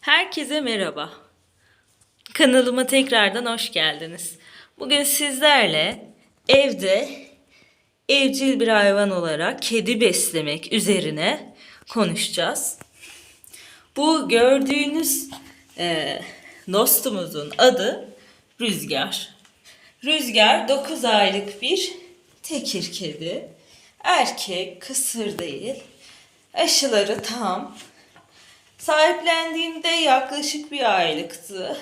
Herkese merhaba. Kanalıma tekrardan hoş geldiniz. Bugün sizlerle evde evcil bir hayvan olarak kedi beslemek üzerine konuşacağız. Bu gördüğünüz e, dostumuzun adı Rüzgar. Rüzgar 9 aylık bir tekir kedi. Erkek, kısır değil. Aşıları tam. Sahiplendiğimde yaklaşık bir aylıktı.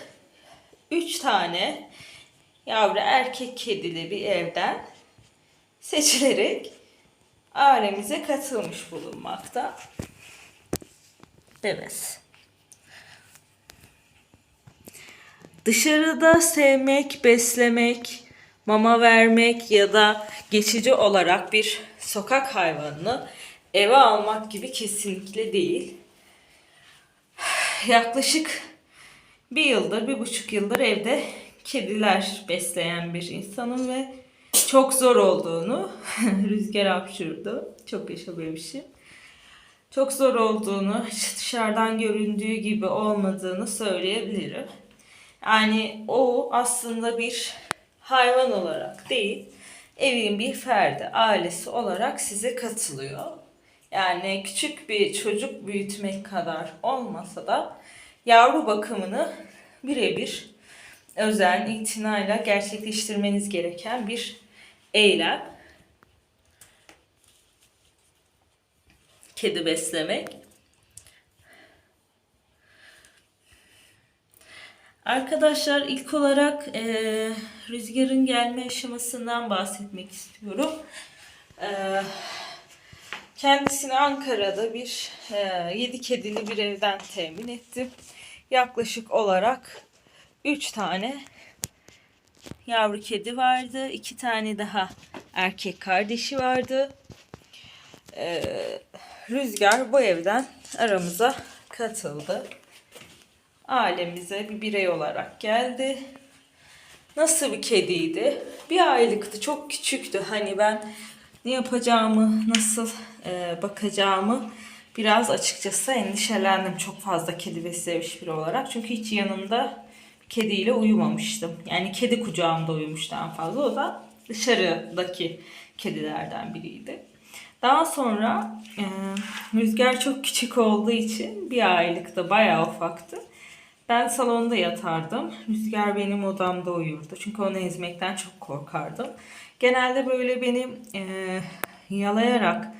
Üç tane yavru erkek kedili bir evden seçilerek ailemize katılmış bulunmakta. Evet. Dışarıda sevmek, beslemek, mama vermek ya da geçici olarak bir sokak hayvanını eve almak gibi kesinlikle değil yaklaşık bir yıldır, bir buçuk yıldır evde kediler besleyen bir insanım ve çok zor olduğunu, rüzgar hapşırdı, çok yaşa şey. Çok zor olduğunu, dışarıdan göründüğü gibi olmadığını söyleyebilirim. Yani o aslında bir hayvan olarak değil, evin bir ferdi, ailesi olarak size katılıyor. Yani küçük bir çocuk büyütmek kadar olmasa da yavru bakımını birebir özen, itinayla gerçekleştirmeniz gereken bir eylem. Kedi beslemek. Arkadaşlar ilk olarak eee, rüzgarın gelme aşamasından bahsetmek istiyorum. Eee Kendisini Ankara'da bir e, 7 kedili bir evden temin ettim. Yaklaşık olarak 3 tane yavru kedi vardı. 2 tane daha erkek kardeşi vardı. E, Rüzgar bu evden aramıza katıldı. Ailemize bir birey olarak geldi. Nasıl bir kediydi? Bir aylıktı, çok küçüktü. Hani ben ne yapacağımı, nasıl e, bakacağımı biraz açıkçası endişelendim. Çok fazla kedi beslemiş biri olarak. Çünkü hiç yanımda kediyle uyumamıştım. Yani kedi kucağımda uyumuştu en fazla. O da dışarıdaki kedilerden biriydi. Daha sonra e, Rüzgar çok küçük olduğu için bir aylıkta bayağı ufaktı. Ben salonda yatardım. Rüzgar benim odamda uyurdu. Çünkü onu ezmekten çok korkardım. Genelde böyle beni e, yalayarak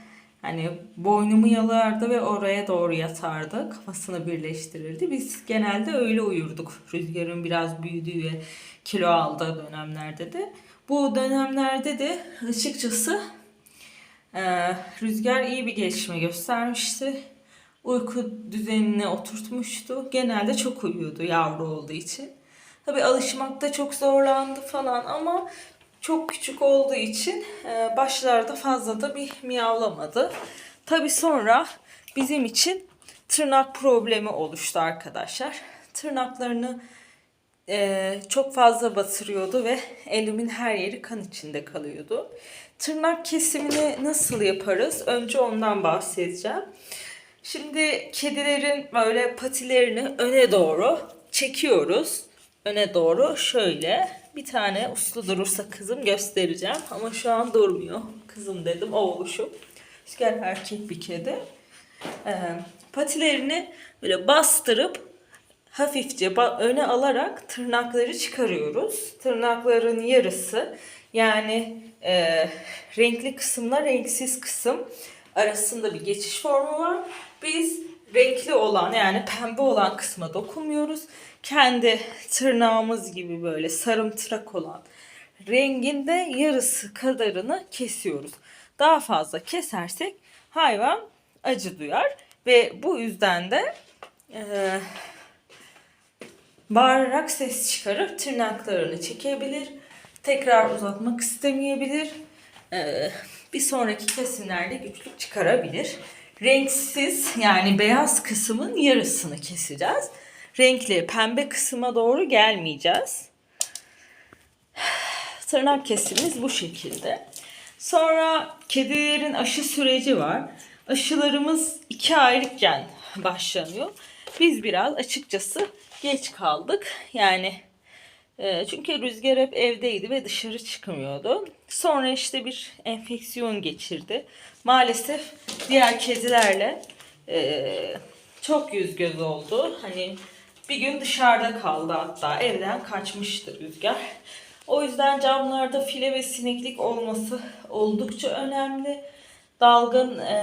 hani boynumu yalardı ve oraya doğru yatardı. Kafasını birleştirirdi. Biz genelde öyle uyurduk. Rüzgarın biraz büyüdüğü ve kilo aldığı dönemlerde de. Bu dönemlerde de açıkçası e, Rüzgar iyi bir gelişme göstermişti. Uyku düzenine oturtmuştu. Genelde çok uyuyordu yavru olduğu için. Tabi alışmakta çok zorlandı falan ama çok küçük olduğu için e, başlarda fazla da bir miyavlamadı. Tabi sonra bizim için tırnak problemi oluştu arkadaşlar. Tırnaklarını e, çok fazla batırıyordu ve elimin her yeri kan içinde kalıyordu. Tırnak kesimini nasıl yaparız? Önce ondan bahsedeceğim. Şimdi kedilerin böyle patilerini öne doğru çekiyoruz. Öne doğru şöyle bir tane uslu durursa kızım göstereceğim. Ama şu an durmuyor. Kızım dedim oğluşum. Rüzgar erkek bir kedi. Ee, patilerini böyle bastırıp hafifçe öne alarak tırnakları çıkarıyoruz. Tırnakların yarısı yani e, renkli kısımla renksiz kısım arasında bir geçiş formu var. Biz renkli olan yani pembe olan kısma dokunmuyoruz. Kendi tırnağımız gibi böyle sarımtırak olan renginde yarısı kadarını kesiyoruz. Daha fazla kesersek hayvan acı duyar ve bu yüzden de e, bağırarak ses çıkarıp tırnaklarını çekebilir. Tekrar uzatmak istemeyebilir. E, bir sonraki kesimlerde güçlük çıkarabilir. Renksiz yani beyaz kısmın yarısını keseceğiz. Renkli pembe kısma doğru gelmeyeceğiz. Tırnak kesimimiz bu şekilde. Sonra kedilerin aşı süreci var. Aşılarımız iki aylıkken başlanıyor. Biz biraz açıkçası geç kaldık. Yani e, çünkü Rüzgar hep evdeydi ve dışarı çıkmıyordu. Sonra işte bir enfeksiyon geçirdi. Maalesef diğer kedilerle e, çok yüz göz oldu. Hani bir gün dışarıda kaldı hatta evden kaçmıştı Rüzgar. O yüzden camlarda file ve sineklik olması oldukça önemli. Dalgın e,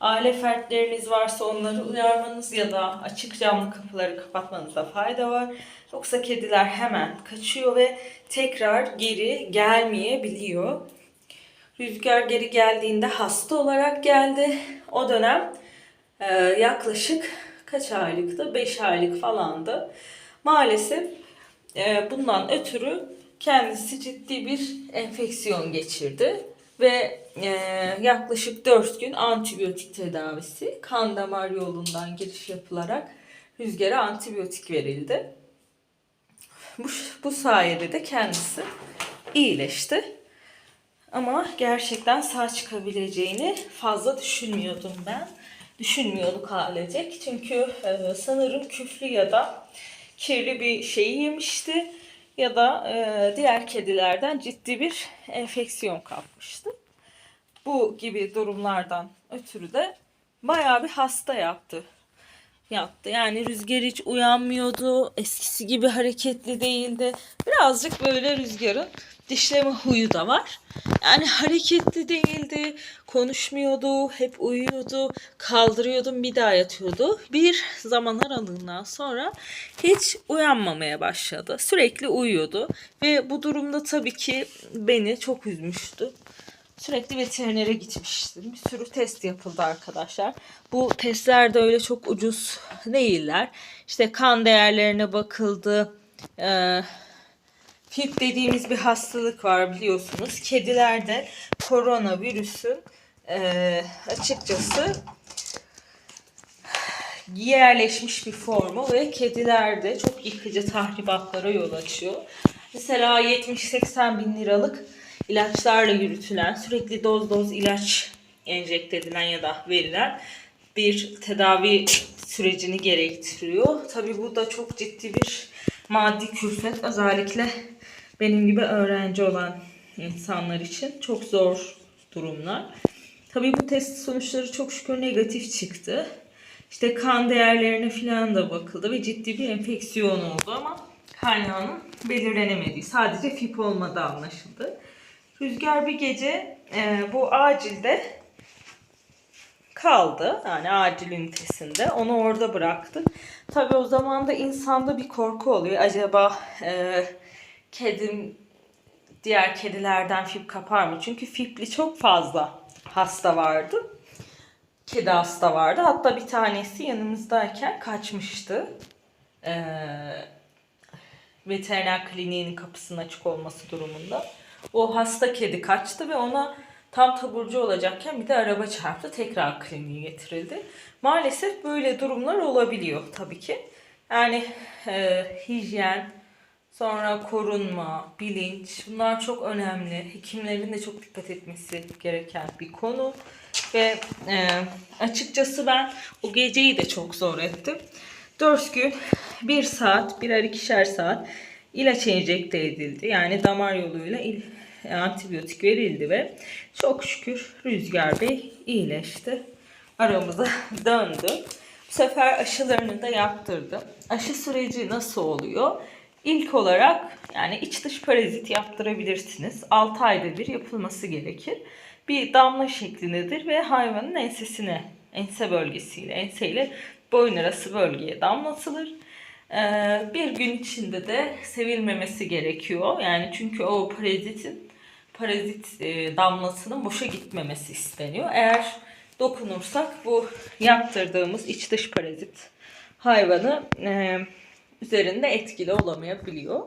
aile fertleriniz varsa onları uyarmanız ya da açık camlı kapıları kapatmanızda fayda var. Yoksa kediler hemen kaçıyor ve tekrar geri gelmeyebiliyor. Rüzgar geri geldiğinde hasta olarak geldi. O dönem e, yaklaşık kaç aylıktı? 5 aylık falandı. Maalesef e, bundan ötürü kendisi ciddi bir enfeksiyon geçirdi ve e, yaklaşık 4 gün antibiyotik tedavisi kan damar yolundan giriş yapılarak rüzgara antibiyotik verildi. Bu, bu sayede de kendisi iyileşti. Ama gerçekten sağ çıkabileceğini fazla düşünmüyordum ben. Düşünmüyorduk ailecek. Çünkü e, sanırım küflü ya da kirli bir şey yemişti. Ya da e, diğer kedilerden ciddi bir enfeksiyon kapmıştı. Bu gibi durumlardan ötürü de bayağı bir hasta yaptı. Yaptı. Yani rüzgar hiç uyanmıyordu. Eskisi gibi hareketli değildi. Birazcık böyle rüzgarın dişleme huyu da var. Yani hareketli değildi, konuşmuyordu, hep uyuyordu, kaldırıyordum bir daha yatıyordu. Bir zaman aralığından sonra hiç uyanmamaya başladı. Sürekli uyuyordu ve bu durumda tabii ki beni çok üzmüştü. Sürekli veterinere gitmiştim. Bir sürü test yapıldı arkadaşlar. Bu testler de öyle çok ucuz değiller. İşte kan değerlerine bakıldı. Ee, FIP dediğimiz bir hastalık var biliyorsunuz. Kedilerde koronavirüsün e, açıkçası yerleşmiş bir formu ve kedilerde çok yıkıcı tahribatlara yol açıyor. Mesela 70-80 bin liralık ilaçlarla yürütülen, sürekli doz doz ilaç enjekte edilen ya da verilen bir tedavi sürecini gerektiriyor. Tabii bu da çok ciddi bir maddi külfet. Özellikle benim gibi öğrenci olan insanlar için çok zor durumlar. Tabii bu test sonuçları çok şükür negatif çıktı. İşte kan değerlerine falan da bakıldı ve ciddi bir enfeksiyon oldu ama kaynağının belirlenemediği, sadece FIP olmadığı anlaşıldı. Rüzgar bir gece e, bu acilde kaldı. Yani acil ünitesinde. Onu orada bıraktık. Tabii o zaman da insanda bir korku oluyor. Acaba e, kedim diğer kedilerden fip kapar mı? Çünkü fipli çok fazla hasta vardı. Kedi hasta vardı. Hatta bir tanesi yanımızdayken kaçmıştı. Ee, veteriner kliniğinin kapısının açık olması durumunda. O hasta kedi kaçtı ve ona tam taburcu olacakken bir de araba çarptı. Tekrar kliniğe getirildi. Maalesef böyle durumlar olabiliyor tabii ki. Yani e, hijyen, sonra korunma, bilinç bunlar çok önemli. Hekimlerin de çok dikkat etmesi gereken bir konu. Ve e, açıkçası ben o geceyi de çok zor ettim. 4 gün 1 saat, birer ikişer saat ilaç enjekte edildi. Yani damar yoluyla il, antibiyotik verildi ve çok şükür Rüzgar Bey iyileşti. Aramıza döndü. Bu sefer aşılarını da yaptırdım. Aşı süreci nasıl oluyor? İlk olarak yani iç dış parazit yaptırabilirsiniz. 6 ayda bir yapılması gerekir. Bir damla şeklindedir ve hayvanın ensesine, ense bölgesiyle, enseyle boyun arası bölgeye damlatılır. Ee, bir gün içinde de sevilmemesi gerekiyor. Yani çünkü o parazitin parazit e, damlasının boşa gitmemesi isteniyor. Eğer dokunursak bu yaptırdığımız iç dış parazit hayvanı e, üzerinde etkili olamayabiliyor.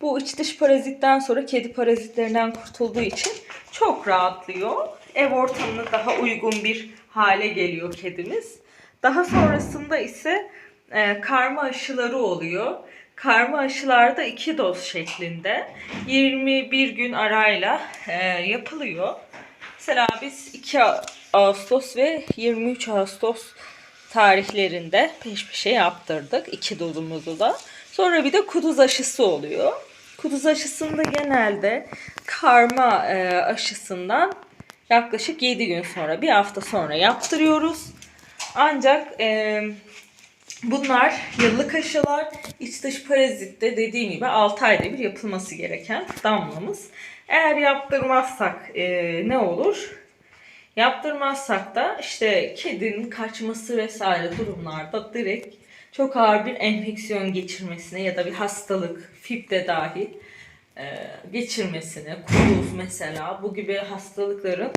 Bu iç dış parazitten sonra kedi parazitlerinden kurtulduğu için çok rahatlıyor. Ev ortamına daha uygun bir hale geliyor kedimiz. Daha sonrasında ise e, karma aşıları oluyor. Karma aşılarda iki doz şeklinde 21 gün arayla e, yapılıyor. Mesela biz 2 Ağustos ve 23 Ağustos tarihlerinde peş peşe yaptırdık. iki dozumuzu da. Sonra bir de kuduz aşısı oluyor. Kuduz aşısında genelde karma e, aşısından yaklaşık 7 gün sonra, bir hafta sonra yaptırıyoruz. Ancak e, bunlar yıllık aşılar. İç dış parazitte dediğim gibi 6 ayda bir yapılması gereken damlamız. Eğer yaptırmazsak e, ne olur? Yaptırmazsak da işte kedinin kaçması vesaire durumlarda direkt çok ağır bir enfeksiyon geçirmesine ya da bir hastalık, fip de dahil e, geçirmesine, kuduz mesela bu gibi hastalıkların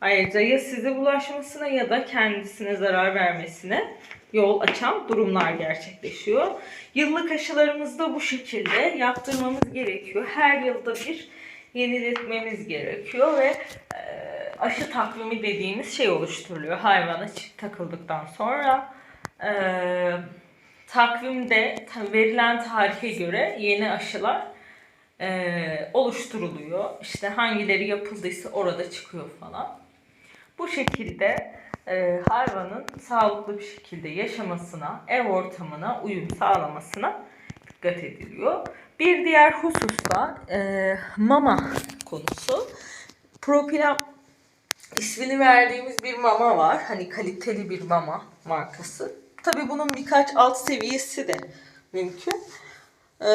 ayrıca ya size bulaşmasına ya da kendisine zarar vermesine yol açan durumlar gerçekleşiyor. Yıllık aşılarımız da bu şekilde yaptırmamız gerekiyor. Her yılda bir yeniletmemiz gerekiyor ve e, aşı takvimi dediğimiz şey oluşturuluyor hayvana çip takıldıktan sonra. E, takvimde ta- verilen tarihe göre yeni aşılar e, oluşturuluyor. İşte hangileri yapıldıysa orada çıkıyor falan. Bu şekilde e, hayvanın sağlıklı bir şekilde yaşamasına, ev ortamına uyum sağlamasına dikkat ediliyor. Bir diğer husus da e, mama konusu. Propilem ismini verdiğimiz bir mama var. Hani kaliteli bir mama markası. Tabii bunun birkaç alt seviyesi de mümkün. Ee,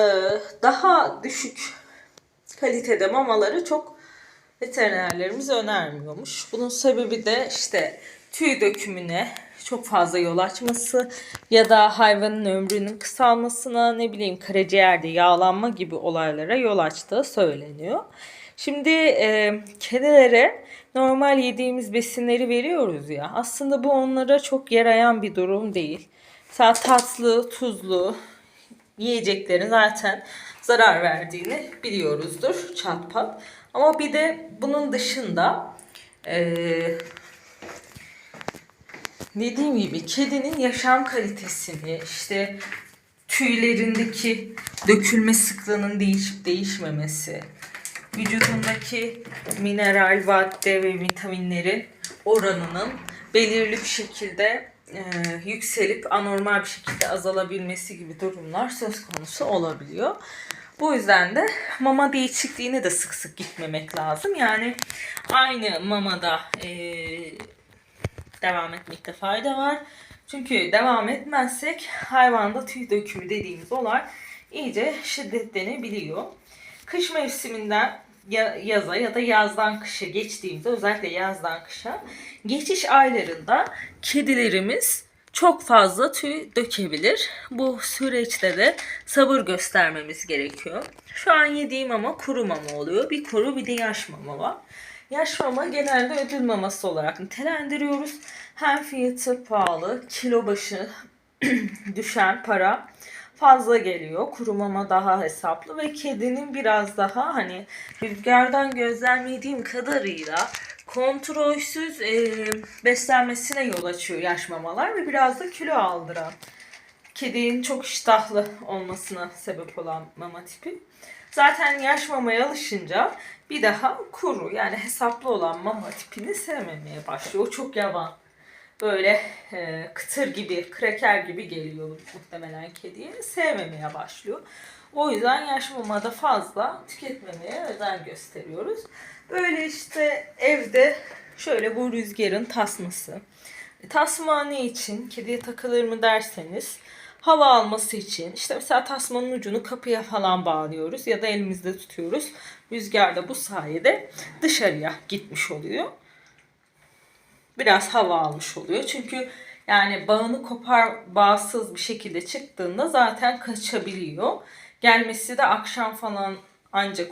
daha düşük kalitede mamaları çok veterinerlerimiz önermiyormuş. Bunun sebebi de işte tüy dökümüne çok fazla yol açması ya da hayvanın ömrünün kısalmasına ne bileyim karaciğerde yağlanma gibi olaylara yol açtığı söyleniyor. Şimdi e, kedilere normal yediğimiz besinleri veriyoruz ya aslında bu onlara çok yarayan bir durum değil. Mesela tatlı, tuzlu yiyeceklerin zaten zarar verdiğini biliyoruzdur çat pat. Ama bir de bunun dışında eee dediğim gibi kedinin yaşam kalitesini işte tüylerindeki dökülme sıklığının değişip değişmemesi, vücudundaki mineral, madde ve vitaminlerin oranının belirli bir şekilde e, yükselip anormal bir şekilde azalabilmesi gibi durumlar söz konusu olabiliyor. Bu yüzden de mama değişikliğine de sık sık gitmemek lazım. Yani aynı mamada e, devam etmekte fayda var. Çünkü devam etmezsek hayvanda tüy dökümü dediğimiz olay iyice şiddetlenebiliyor. Kış mevsiminden ya- yaza ya da yazdan kışa geçtiğimizde özellikle yazdan kışa geçiş aylarında kedilerimiz çok fazla tüy dökebilir. Bu süreçte de sabır göstermemiz gerekiyor. Şu an yediğim ama kuru mama oluyor. Bir kuru bir de yaş mama var. Yaş mama genelde ödül maması olarak nitelendiriyoruz. Hem fiyatı pahalı, kilo başı düşen para fazla geliyor. Kuru mama daha hesaplı ve kedinin biraz daha hani rüzgardan gözlemlediğim kadarıyla kontrolsüz e, beslenmesine yol açıyor yaş mamalar ve biraz da kilo aldıran kedinin çok iştahlı olmasına sebep olan mama tipi. Zaten yaş mamaya alışınca bir daha kuru yani hesaplı olan mama tipini sevmemeye başlıyor. O çok yavan. Böyle e, kıtır gibi, kreker gibi geliyor muhtemelen kediye. Sevmemeye başlıyor. O yüzden yaş mamada fazla tüketmemeye özen gösteriyoruz. Böyle işte evde şöyle bu rüzgarın tasması. E, Tasma ne için? Kediye takılır mı derseniz hava alması için işte mesela tasmanın ucunu kapıya falan bağlıyoruz ya da elimizde tutuyoruz. Rüzgar da bu sayede dışarıya gitmiş oluyor. Biraz hava almış oluyor. Çünkü yani bağını kopar bağsız bir şekilde çıktığında zaten kaçabiliyor. Gelmesi de akşam falan ancak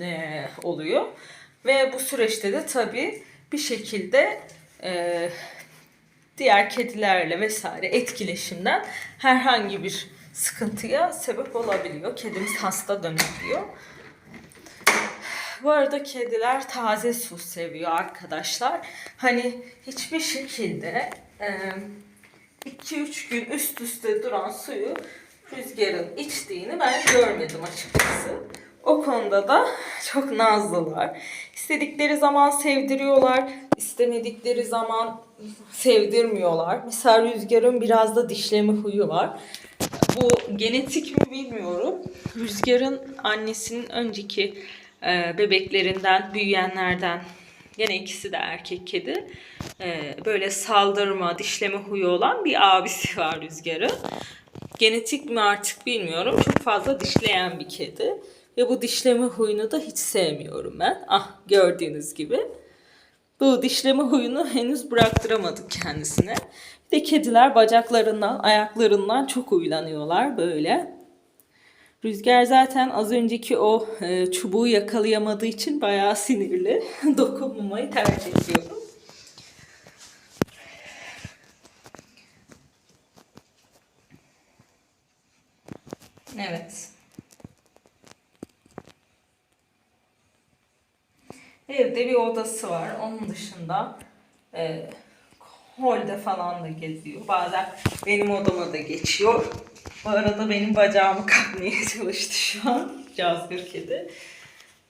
e, oluyor. Ve bu süreçte de tabii bir şekilde e, diğer kedilerle vesaire etkileşimden herhangi bir sıkıntıya sebep olabiliyor. Kedimiz hasta dönebiliyor. Bu arada kediler taze su seviyor arkadaşlar. Hani hiçbir şekilde 2-3 gün üst üste duran suyu rüzgarın içtiğini ben görmedim açıkçası. O konuda da çok nazlılar. İstedikleri zaman sevdiriyorlar, istemedikleri zaman sevdirmiyorlar. Mesela Rüzgar'ın biraz da dişleme huyu var. Bu genetik mi bilmiyorum. Rüzgar'ın annesinin önceki e, bebeklerinden, büyüyenlerden gene ikisi de erkek kedi. e, böyle saldırma, dişleme huyu olan bir abisi var Rüzgar'ın. Genetik mi artık bilmiyorum. Çok fazla dişleyen bir kedi. Ve bu dişleme huyunu da hiç sevmiyorum ben. Ah gördüğünüz gibi. Bu dişleme huyunu henüz bıraktıramadık kendisine. Bir de kediler bacaklarından, ayaklarından çok huylanıyorlar böyle. Rüzgar zaten az önceki o e, çubuğu yakalayamadığı için bayağı sinirli. Dokunmamayı tercih ediyorum. Evet. Evde bir odası var. Onun dışında e, holde falan da geziyor. Bazen benim odama da geçiyor. Bu arada benim bacağımı kapmaya çalıştı şu an. Cazgır kedi.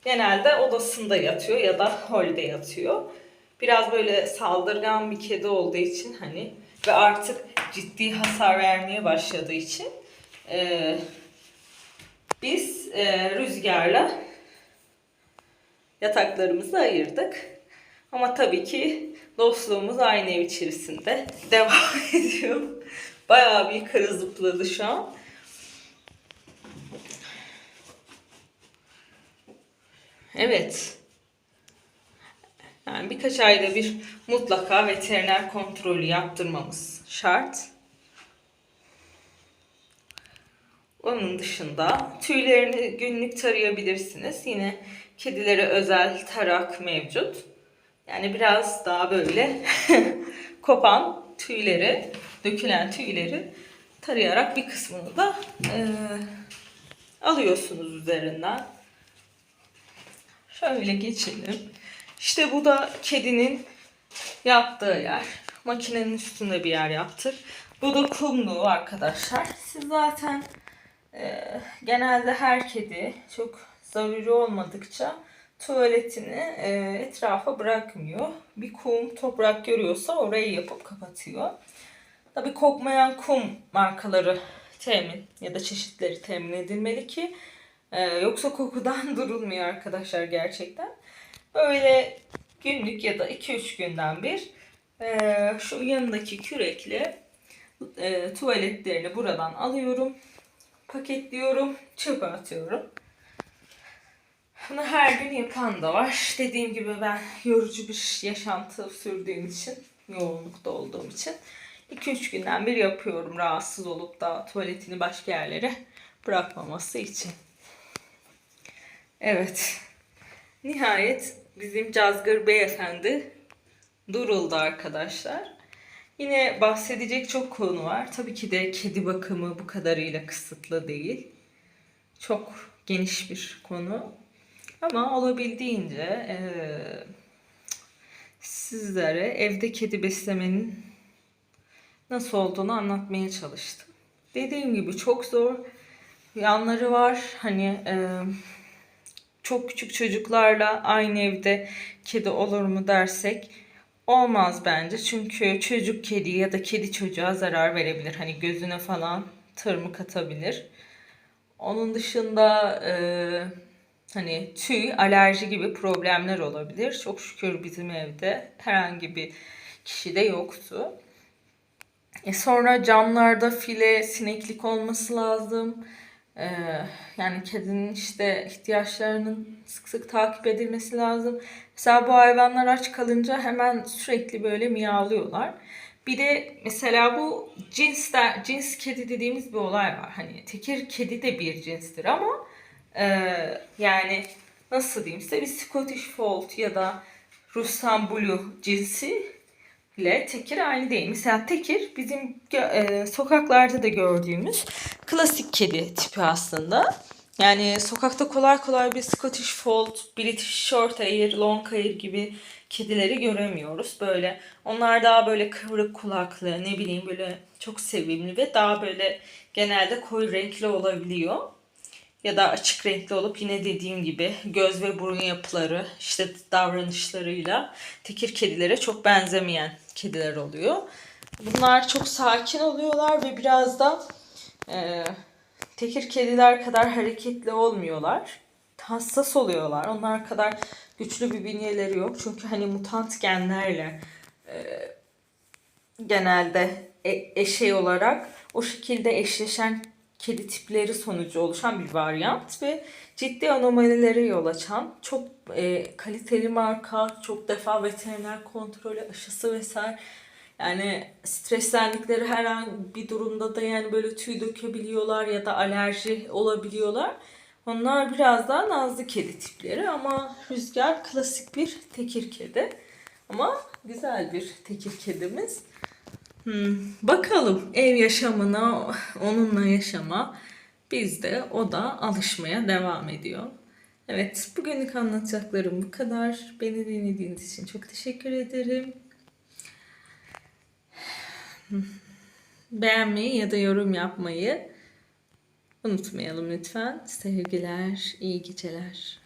Genelde odasında yatıyor ya da holde yatıyor. Biraz böyle saldırgan bir kedi olduğu için hani ve artık ciddi hasar vermeye başladığı için e, biz e, rüzgarla yataklarımızı ayırdık. Ama tabii ki dostluğumuz aynı ev içerisinde devam ediyor. Bayağı bir karı zıpladı şu an. Evet. Yani birkaç ayda bir mutlaka veteriner kontrolü yaptırmamız şart. Onun dışında tüylerini günlük tarayabilirsiniz. Yine kedilere özel tarak mevcut. Yani biraz daha böyle kopan tüyleri, dökülen tüyleri tarayarak bir kısmını da e, alıyorsunuz üzerinden. Şöyle geçelim. İşte bu da kedinin yattığı yer. Makinenin üstünde bir yer yaptık. Bu da kumluğu arkadaşlar. Siz zaten e, genelde her kedi çok zaruri olmadıkça tuvaletini e, etrafa bırakmıyor. Bir kum, toprak görüyorsa orayı yapıp kapatıyor. Tabii kokmayan kum markaları temin ya da çeşitleri temin edilmeli ki e, yoksa kokudan durulmuyor arkadaşlar gerçekten. Böyle günlük ya da 2-3 günden bir e, şu yanındaki kürekle e, tuvaletlerini buradan alıyorum. Paketliyorum, çöpe atıyorum. Bunu her gün yapan da var. Dediğim gibi ben yorucu bir yaşantı sürdüğüm için, yoğunlukta olduğum için 2-3 günden bir yapıyorum rahatsız olup da tuvaletini başka yerlere bırakmaması için. Evet. Nihayet bizim Cazgır Beyefendi duruldu arkadaşlar. Yine bahsedecek çok konu var. Tabii ki de kedi bakımı bu kadarıyla kısıtlı değil. Çok geniş bir konu. Ama olabildiğince eee, sizlere evde kedi beslemenin nasıl olduğunu anlatmaya çalıştım. Dediğim gibi çok zor yanları var. Hani eee, çok küçük çocuklarla aynı evde kedi olur mu dersek olmaz bence. Çünkü çocuk kedi ya da kedi çocuğa zarar verebilir. Hani gözüne falan tırmık atabilir. Onun dışında eee, hani tüy, alerji gibi problemler olabilir. Çok şükür bizim evde herhangi bir kişide yoktu. E sonra camlarda file, sineklik olması lazım. Ee, yani kedinin işte ihtiyaçlarının sık sık takip edilmesi lazım. Mesela bu hayvanlar aç kalınca hemen sürekli böyle miyavlıyorlar. Bir de mesela bu cinsler, cins kedi dediğimiz bir olay var. Hani tekir kedi de bir cinstir ama e, yani nasıl diyeyim size bir Scottish Fold ya da Russan Blue cinsi ile tekir aynı değil. Mesela tekir bizim e, sokaklarda da gördüğümüz klasik kedi tipi aslında. Yani sokakta kolay kolay bir Scottish Fold, British Short Hair, Long Hair gibi kedileri göremiyoruz. Böyle onlar daha böyle kıvrık kulaklı, ne bileyim böyle çok sevimli ve daha böyle genelde koyu renkli olabiliyor. Ya da açık renkli olup yine dediğim gibi göz ve burun yapıları işte davranışlarıyla tekir kedilere çok benzemeyen kediler oluyor. Bunlar çok sakin oluyorlar ve biraz da e, tekir kediler kadar hareketli olmuyorlar. Hassas oluyorlar. Onlar kadar güçlü bir bünyeleri yok. Çünkü hani mutant genlerle genelde e- eşey olarak o şekilde eşleşen kedi tipleri sonucu oluşan bir varyant ve ciddi anomalilere yol açan çok e, kaliteli marka, çok defa veteriner kontrolü, aşısı vesaire yani streslendikleri her an bir durumda da yani böyle tüy dökebiliyorlar ya da alerji olabiliyorlar. Onlar biraz daha nazlı kedi tipleri ama Rüzgar klasik bir tekir kedi. Ama güzel bir tekir kedimiz. Hmm, bakalım ev yaşamına, onunla yaşama bizde o da alışmaya devam ediyor. Evet, bugünlük anlatacaklarım bu kadar. Beni dinlediğiniz için çok teşekkür ederim. Beğenmeyi ya da yorum yapmayı unutmayalım lütfen. Sevgiler, iyi geceler.